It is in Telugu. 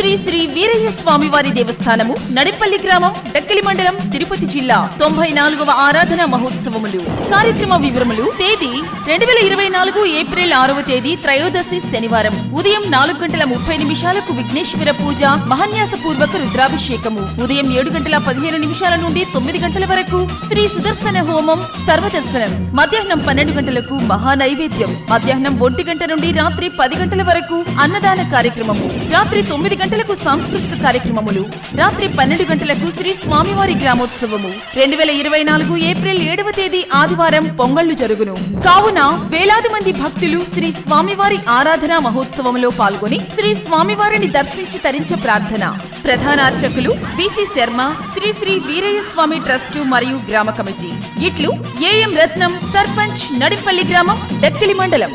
శ్రీ శ్రీ వీరయ్య స్వామి వారి దేవస్థానము నడిపల్లి గ్రామం డక్కిలి మండలం తిరుపతి జిల్లా. తొంభై నాలుగవ ఆరాధన మహోత్సవములు. కార్యక్రమ వివరములు తేదీ రెండు వేల ఇరవై నాలుగు ఏప్రిల్ ఆరవ తేదీ త్రయోదశి శనివారం. ఉదయం నాలుగు గంటల ముప్పై నిమిషాలకు విఘ్నేశ్వర పూజ మహాన్యాస పూర్వక రుద్రాభిషేకము. ఉదయం ఏడు గంటల పదిహేను నిమిషాల నుండి తొమ్మిది గంటల వరకు శ్రీ సుదర్శన హోమం సర్వదర్శనం. మధ్యాహ్నం పన్నెండు గంటలకు మహా నైవేద్యం మధ్యాహ్నం ఒంటి గంట నుండి రాత్రి పది గంటల వరకు అన్నదాన కార్యక్రమము. రాత్రి తొమ్మిది గంటల గంటలకు సాంస్కృతిక కార్యక్రమములు రాత్రి పన్నెండు గంటలకు శ్రీ స్వామివారి గ్రామోత్సవము. రెండు వేల ఇరవై నాలుగు ఏప్రిల్ ఏడవ తేదీ ఆదివారం పొంగళ్ళు జరుగును. కావున వేలాది మంది భక్తులు శ్రీ స్వామివారి ఆరాధన మహోత్సవంలో పాల్గొని శ్రీ స్వామివారిని దర్శించి తరించ ప్రార్థన. ప్రధాన అర్చకులు బీసీ శర్మ శ్రీ శ్రీ వీరయ్య స్వామి ట్రస్టు మరియు గ్రామ కమిటీ. ఇట్లు ఏఎం రత్నం సర్పంచ్ నడిపల్లి గ్రామం డక్కిలి మండలం.